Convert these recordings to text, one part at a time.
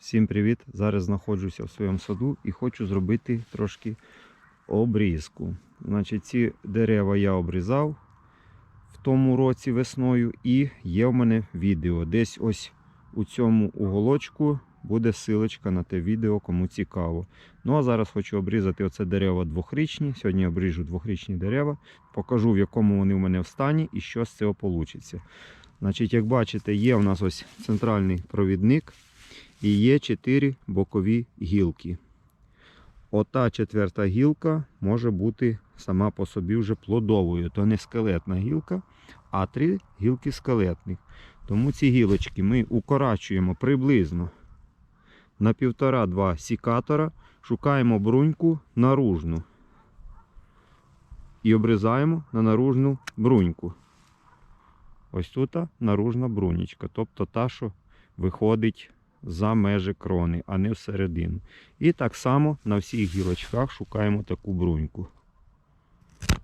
Всім привіт! Зараз знаходжуся в своєму саду і хочу зробити трошки обрізку. Значить, ці дерева я обрізав в тому році весною, і є в мене відео. Десь ось у цьому уголочку буде силочка на те відео, кому цікаво. Ну а зараз хочу обрізати оце дерева двохрічні. Сьогодні обріжу двохрічні дерева, покажу в якому вони в мене в стані і що з цього вийде. Значить, як бачите, є у нас ось центральний провідник і є чотири бокові гілки. Ота четверта гілка може бути сама по собі вже плодовою. То не скелетна гілка, а три гілки скелетних. Тому ці гілочки ми укорачуємо приблизно на 1,5-2 сікатора, шукаємо бруньку наружну і обрізаємо на наружну бруньку. Ось тут наружна брунічка, тобто та, що виходить за межі крони, а не всередину. І так само на всіх гілочках шукаємо таку бруньку.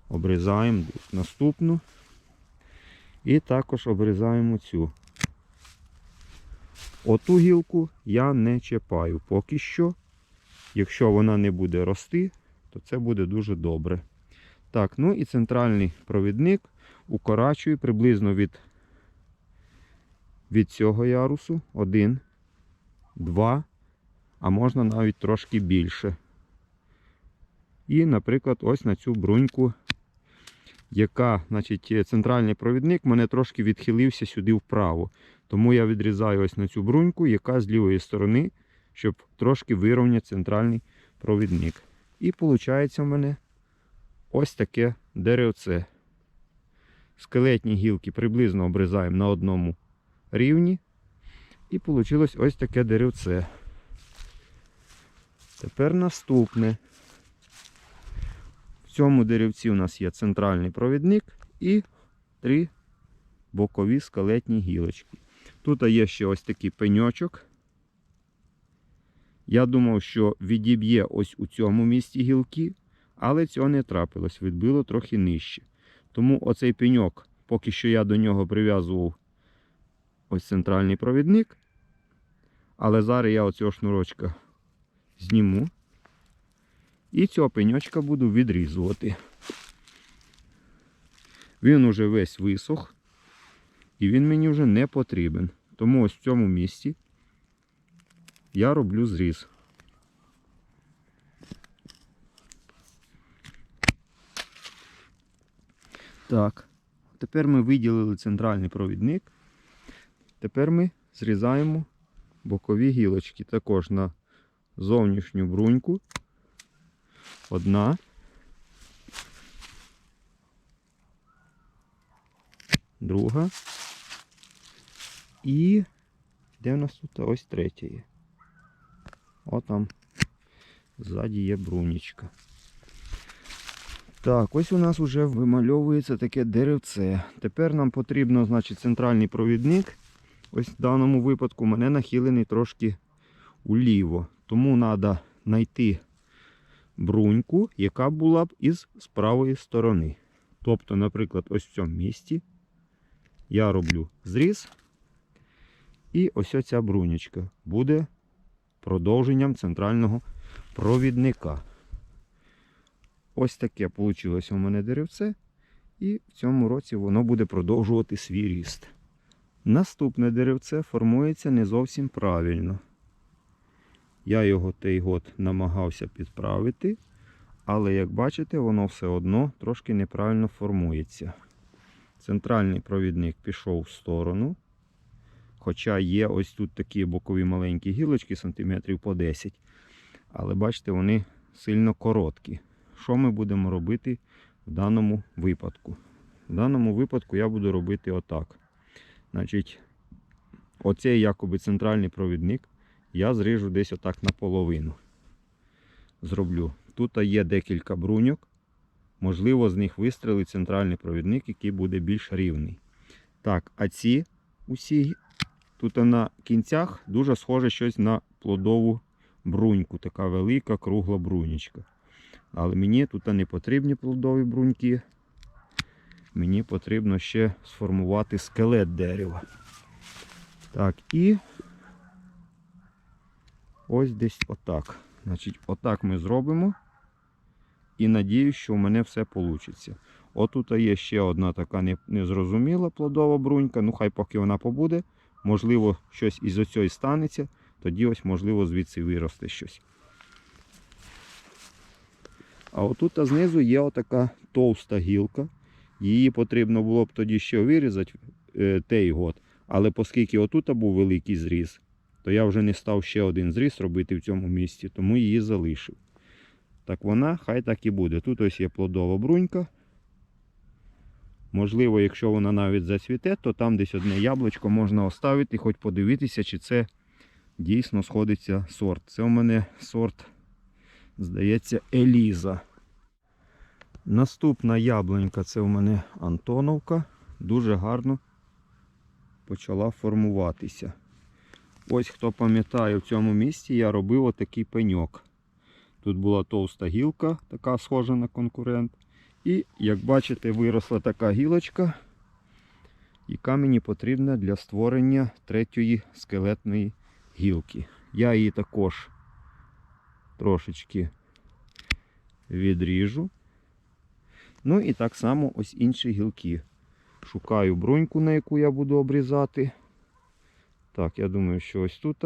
Обрізаємо наступну. І також обрізаємо цю. Оту гілку я не чіпаю поки що. Якщо вона не буде рости, то це буде дуже добре. Так, ну і центральний провідник укорачую приблизно від, від цього ярусу. Один, два, а можна навіть трошки більше. І, наприклад, ось на цю бруньку, яка, значить, центральний провідник мене трошки відхилився сюди вправо. Тому я відрізаю ось на цю бруньку, яка з лівої сторони, щоб трошки вирівняти центральний провідник. І виходить у мене ось таке деревце. Скелетні гілки приблизно обрізаємо на одному рівні. І вийшло ось таке деревце. Тепер наступне. В цьому деревці у нас є центральний провідник і три бокові скелетні гілочки. Тут є ще ось такий пеньочок. Я думав, що відіб'є ось у цьому місці гілки, але цього не трапилось, відбило трохи нижче. Тому оцей пеньок, поки що я до нього прив'язував ось центральний провідник. Але зараз я оцього шнурочка зніму. І цього пеньочка буду відрізувати. Він уже весь висох. І він мені вже не потрібен. Тому ось в цьому місці я роблю зріз. Так, тепер ми виділили центральний провідник. Тепер ми зрізаємо бокові гілочки також на зовнішню бруньку. Одна. Друга. І де в нас тут ось третя є? О ззаді є брунічка. Так, ось у нас вже вимальовується таке деревце. Тепер нам потрібно, значить, центральний провідник. Ось в даному випадку мене нахилений трошки уліво. Тому треба знайти бруньку, яка була б із з правої сторони. Тобто, наприклад, ось в цьому місці я роблю зріз. І ось ця брунечка буде продовженням центрального провідника. Ось таке вийшло у мене деревце. І в цьому році воно буде продовжувати свій ріст. Наступне деревце формується не зовсім правильно. Я його той год намагався підправити, але, як бачите, воно все одно трошки неправильно формується. Центральний провідник пішов в сторону. Хоча є ось тут такі бокові маленькі гілочки, сантиметрів по 10. Але бачите, вони сильно короткі. Що ми будемо робити в даному випадку? В даному випадку я буду робити отак. Значить, оцей якоби центральний провідник я зріжу десь отак наполовину. Зроблю. Тут є декілька бруньок. Можливо, з них вистрелить центральний провідник, який буде більш рівний. Так, а ці усі тут на кінцях дуже схоже щось на плодову бруньку. Така велика кругла брунічка. Але мені тут не потрібні плодові бруньки. Мені потрібно ще сформувати скелет дерева. Так, і Ось десь отак. Значить, отак ми зробимо. І надіюсь, що в мене все вийде. Отут є ще одна така незрозуміла плодова брунька. Ну, хай поки вона побуде. Можливо, щось із оцього станеться. Тоді ось, можливо, звідси виросте щось. А отут знизу є отака товста гілка. Її потрібно було б тоді ще вирізати е, той год. Але оскільки отут був великий зріз, то я вже не став ще один зріз робити в цьому місці, тому її залишив. Так вона хай так і буде. Тут ось є плодова брунька. Можливо, якщо вона навіть зацвіте, то там десь одне яблучко можна оставити, хоч подивитися, чи це дійсно сходиться сорт. Це у мене сорт, здається, Еліза. Наступна яблунька це у мене Антоновка. Дуже гарно почала формуватися. Ось хто пам'ятає, в цьому місці я робив отакий пеньок. Тут була товста гілка, така схожа на конкурент. І, як бачите, виросла така гілочка, яка мені потрібна для створення третьої скелетної гілки. Я її також трошечки відріжу. Ну і так само ось інші гілки. Шукаю бруньку, на яку я буду обрізати. Так, я думаю, що ось тут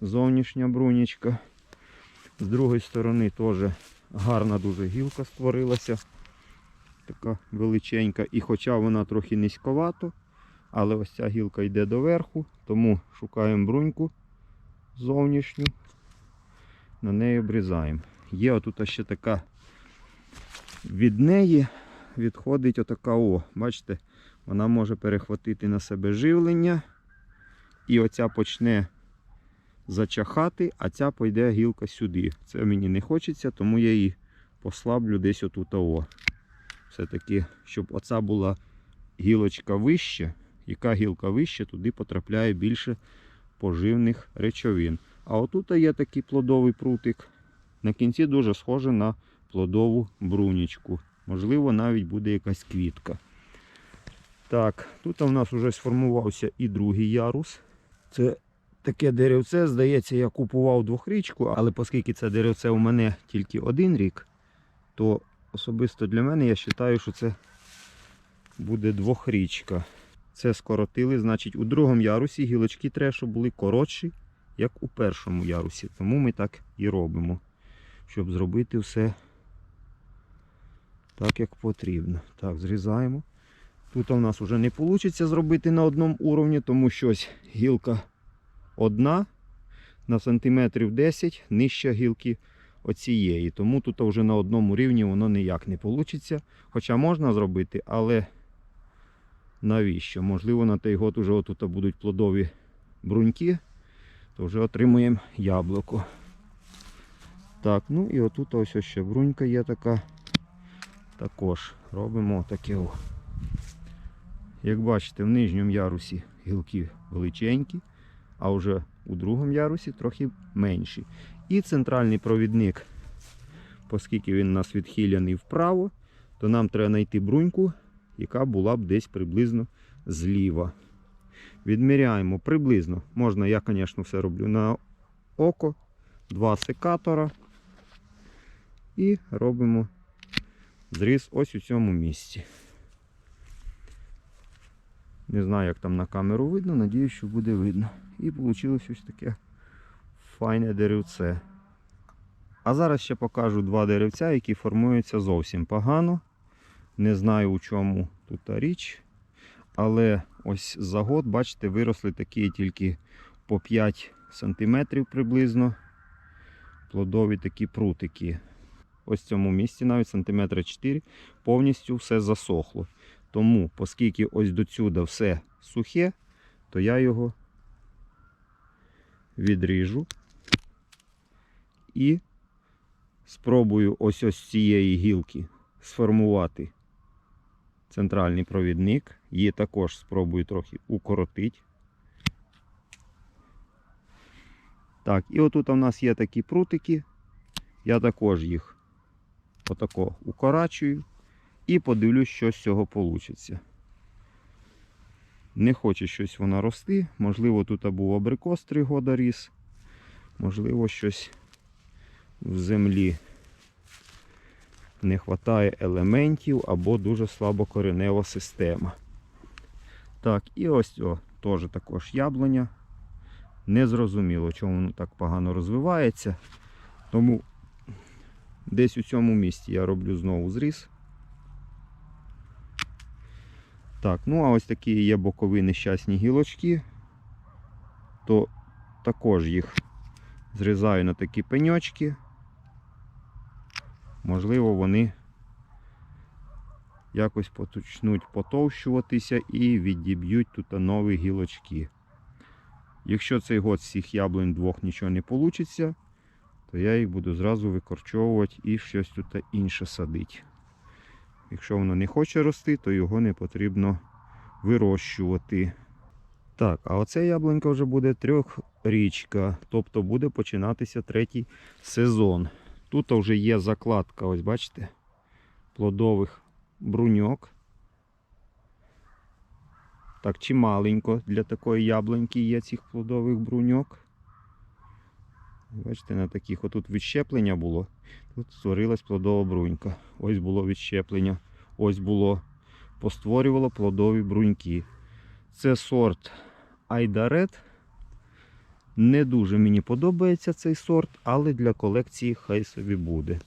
зовнішня брунічка. З другої сторони теж гарна дуже гілка створилася. Така величенька. І хоча вона трохи низьковато, але ось ця гілка йде доверху, тому шукаємо бруньку зовнішню, на неї обрізаємо. Є отут ще така від неї відходить отака о. Бачите, вона може перехватити на себе живлення. І оця почне зачахати, а ця пойде гілка сюди. Це мені не хочеться, тому я її послаблю десь отут. О. Все-таки, щоб оця була гілочка вище, яка гілка вище, туди потрапляє більше поживних речовин. А отут є такий плодовий прутик. На кінці дуже схоже на плодову брунічку. Можливо, навіть буде якась квітка. Так, тут у нас вже сформувався і другий ярус. Це таке деревце, здається, я купував двохрічку, але оскільки це деревце у мене тільки один рік, то особисто для мене я вважаю, що це буде двохрічка. Це скоротили, значить, у другому ярусі гілочки треба, були коротші, як у першому ярусі. Тому ми так і робимо, щоб зробити все так, як потрібно. Так, зрізаємо. Тут у нас вже не вийде зробити на одному уровні, тому що ось гілка одна на сантиметрів 10 нижча гілки оцієї. Тому тут вже на одному рівні воно ніяк не вийде. Хоча можна зробити, але навіщо? Можливо, на той год вже отут будуть плодові бруньки, то вже отримуємо яблуко. Так, ну і отут ось ще брунька є така. Також робимо таке. о. Як бачите, в нижньому ярусі гілки величенькі, а вже у другому ярусі трохи менші. І центральний провідник, оскільки він у нас відхилений вправо, то нам треба знайти бруньку, яка була б десь приблизно зліва. Відміряємо приблизно. Можна, я, звісно, все роблю на око, два секатора. І робимо зріз ось у цьому місці. Не знаю, як там на камеру видно, надіюсь, що буде видно. І вийшло ось таке файне деревце. А зараз ще покажу два деревця, які формуються зовсім погано. Не знаю у чому тут річ. Але ось за год, бачите, виросли такі тільки по 5 см приблизно. Плодові такі прутики. Ось цьому місці навіть сантиметра 4 повністю все засохло. Тому, оскільки ось до сюди все сухе, то я його відріжу і спробую ось ось з цієї гілки сформувати центральний провідник. Її також спробую трохи укоротити. Так, і отут у нас є такі прутики. Я також їх отако укорачую і подивлюсь, що з цього вийде. Не хоче щось вона рости. Можливо, тут був абрикос 3 года ріс. Можливо, щось в землі не вистачає елементів або дуже слабокоренева система. Так, і ось о, теж також яблуня. Незрозуміло, чому воно так погано розвивається. Тому десь у цьому місці я роблю знову зріз. Так, ну а ось такі є бокові нещасні гілочки, то також їх зрізаю на такі пеньочки. Можливо, вони якось почнуть потовщуватися і відіб'ють тут нові гілочки. Якщо цей год з цих яблунь двох нічого не вийде, то я їх буду зразу викорчовувати і щось тут інше садити. Якщо воно не хоче рости, то його не потрібно вирощувати. Так, а оце яблунька вже буде трьохрічка, тобто буде починатися третій сезон. Тут вже є закладка, ось бачите, плодових бруньок. Так, чималенько для такої яблуньки є цих плодових бруньок. Бачите, на таких отут відщеплення було. Тут створилась плодова брунька. Ось було відщеплення. Ось було постворювало плодові бруньки. Це сорт Айдарет. Не дуже мені подобається цей сорт, але для колекції хай собі буде.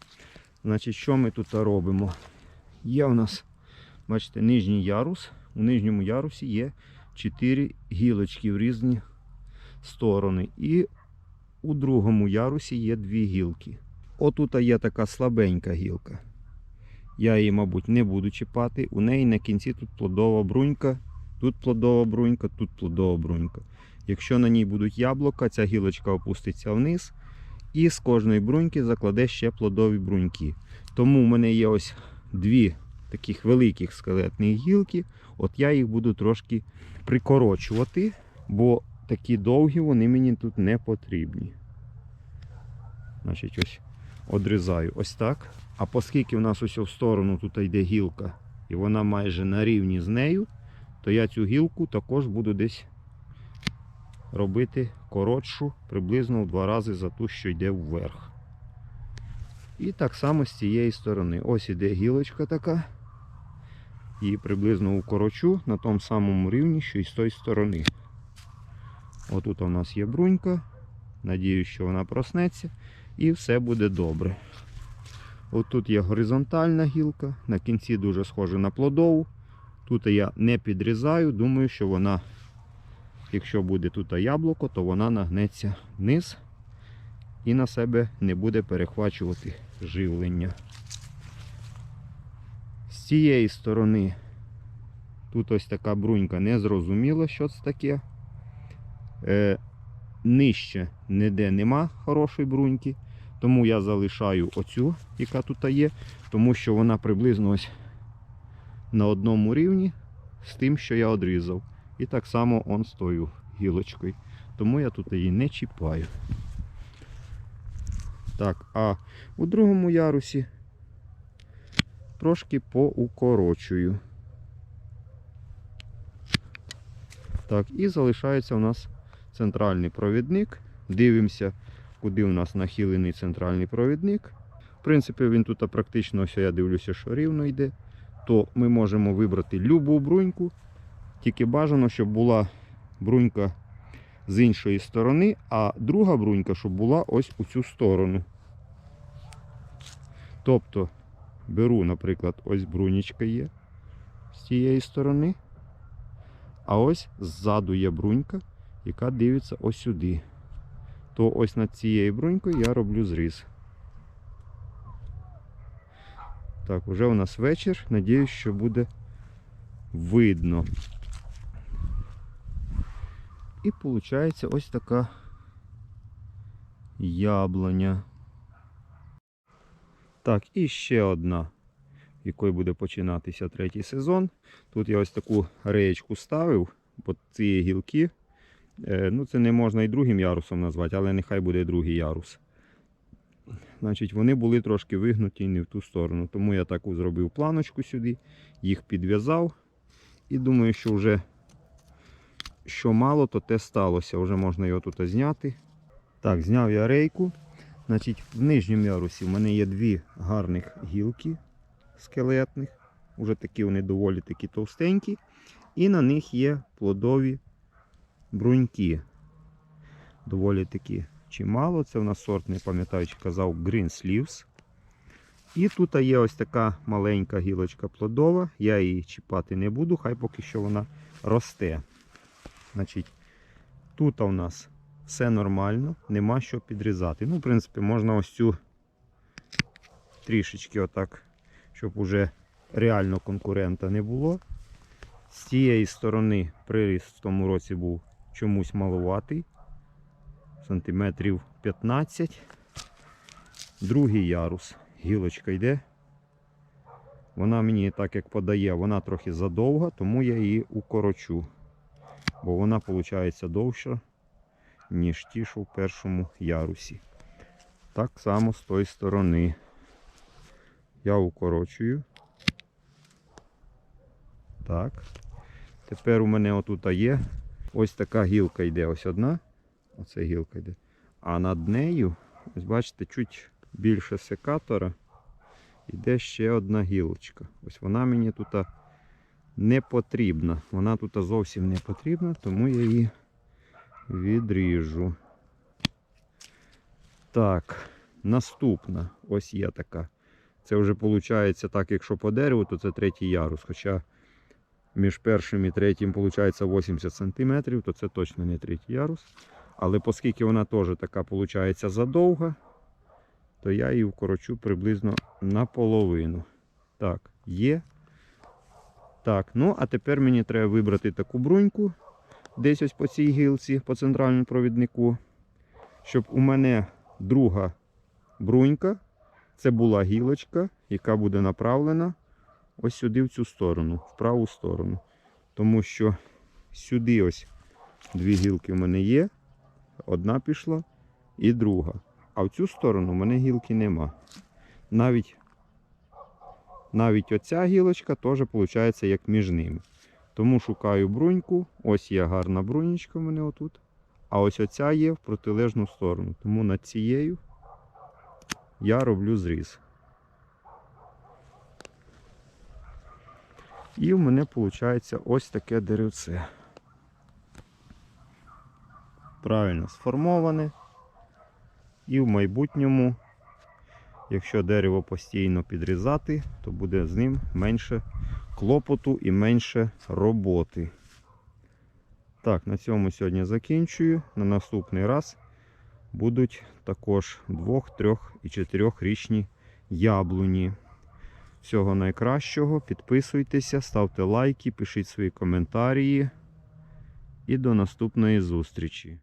Значить, що ми тут робимо? Є у нас, бачите, нижній ярус. У нижньому ярусі є 4 гілочки в різні сторони. І у другому ярусі є дві гілки. Отут є така слабенька гілка. Я її, мабуть, не буду чіпати. У неї на кінці тут плодова брунька, тут плодова брунька, тут плодова брунька. Якщо на ній будуть яблука, ця гілочка опуститься вниз і з кожної бруньки закладе ще плодові бруньки. Тому в мене є ось дві таких великих скелетних гілки. От я їх буду трошки прикорочувати, бо такі довгі вони мені тут не потрібні. Значить, ось одрізаю ось так. А оскільки в нас ось в сторону тут йде гілка, і вона майже на рівні з нею, то я цю гілку також буду десь робити коротшу, приблизно в два рази за ту, що йде вверх. І так само з цієї сторони. Ось іде гілочка така. І приблизно укорочу на тому самому рівні, що і з тої сторони. Отут у нас є брунька. Надіюсь, що вона проснеться і все буде добре. Отут є горизонтальна гілка, на кінці дуже схожа на плодову. Тут я не підрізаю, думаю, що вона, якщо буде тут яблуко, то вона нагнеться вниз і на себе не буде перехвачувати живлення. З цієї сторони тут ось така брунька незрозуміла, що це таке. Е, нижче ніде нема хорошої бруньки. Тому я залишаю оцю, яка тут є, тому що вона приблизно ось на одному рівні з тим, що я одрізав. І так само он з тою гілочкою. Тому я тут її не чіпаю. Так, а у другому ярусі трошки поукорочую. Так, і залишається у нас центральний провідник. Дивимося, куди у нас нахилений центральний провідник. В принципі, він тут практично, ось я дивлюся, що рівно йде. То ми можемо вибрати любу бруньку. Тільки бажано, щоб була брунька з іншої сторони, а друга брунька, щоб була ось у цю сторону. Тобто беру, наприклад, ось брунічка є з цієї сторони. А ось ззаду є брунька, яка дивиться ось сюди. То ось над цією брунькою я роблю зріз. Так, вже у нас вечір. Надіюсь, що буде видно. І виходить ось така яблуня. Так, і ще одна, в якої буде починатися третій сезон. Тут я ось таку реєчку ставив, бо ці гілки. Е, ну, це не можна і другим ярусом назвати, але нехай буде другий ярус. Значить, вони були трошки вигнуті не в ту сторону. Тому я таку зробив планочку сюди, їх підв'язав. І думаю, що вже що мало, то те сталося. Вже можна його тут зняти. Так, зняв я рейку. Значить, в нижньому ярусі в мене є дві гарних гілки скелетних. Уже такі вони доволі такі товстенькі. І на них є плодові бруньки. Доволі такі чимало. Це в нас сорт, не пам'ятаю, чи казав Green Sleeves. І тут є ось така маленька гілочка плодова. Я її чіпати не буду, хай поки що вона росте. Значить, тут у нас все нормально, нема що підрізати. Ну, в принципі, можна ось цю трішечки отак, щоб уже реально конкурента не було. З цієї сторони приріст в тому році був чомусь малуватий. Сантиметрів 15. Другий ярус. Гілочка йде. Вона мені так як подає, вона трохи задовга, тому я її укорочу. Бо вона виходить довша, ніж ті, що в першому ярусі. Так само з тої сторони. Я укорочую. Так. Тепер у мене отут є ось така гілка йде, ось одна. Оце гілка йде. А над нею, ось бачите, чуть більше секатора йде ще одна гілочка. Ось вона мені тут не потрібна. Вона тут зовсім не потрібна, тому я її відріжу. Так, наступна. Ось є така. Це вже виходить так, якщо по дереву, то це третій ярус. Хоча між першим і третім виходить 80 см, то це точно не третій ярус. Але оскільки вона теж така виходить задовга, то я її вкорочу приблизно наполовину. Так, є. Так, ну а тепер мені треба вибрати таку бруньку десь ось по цій гілці, по центральному провіднику, щоб у мене друга брунька, це була гілочка, яка буде направлена ось сюди в цю сторону, в праву сторону. Тому що сюди ось дві гілки в мене є. Одна пішла і друга. А в цю сторону в мене гілки нема. Навіть навіть оця гілочка теж виходить як між ними. Тому шукаю бруньку. Ось є гарна брунічка в мене отут. А ось оця є в протилежну сторону. Тому над цією я роблю зріз. І в мене виходить ось таке деревце. Правильно сформоване. І в майбутньому, якщо дерево постійно підрізати, то буде з ним менше клопоту і менше роботи. Так, на цьому сьогодні закінчую. На наступний раз будуть також 2, 3 і 4 річні яблуні. Всього найкращого. Підписуйтеся, ставте лайки, пишіть свої коментарі. І до наступної зустрічі.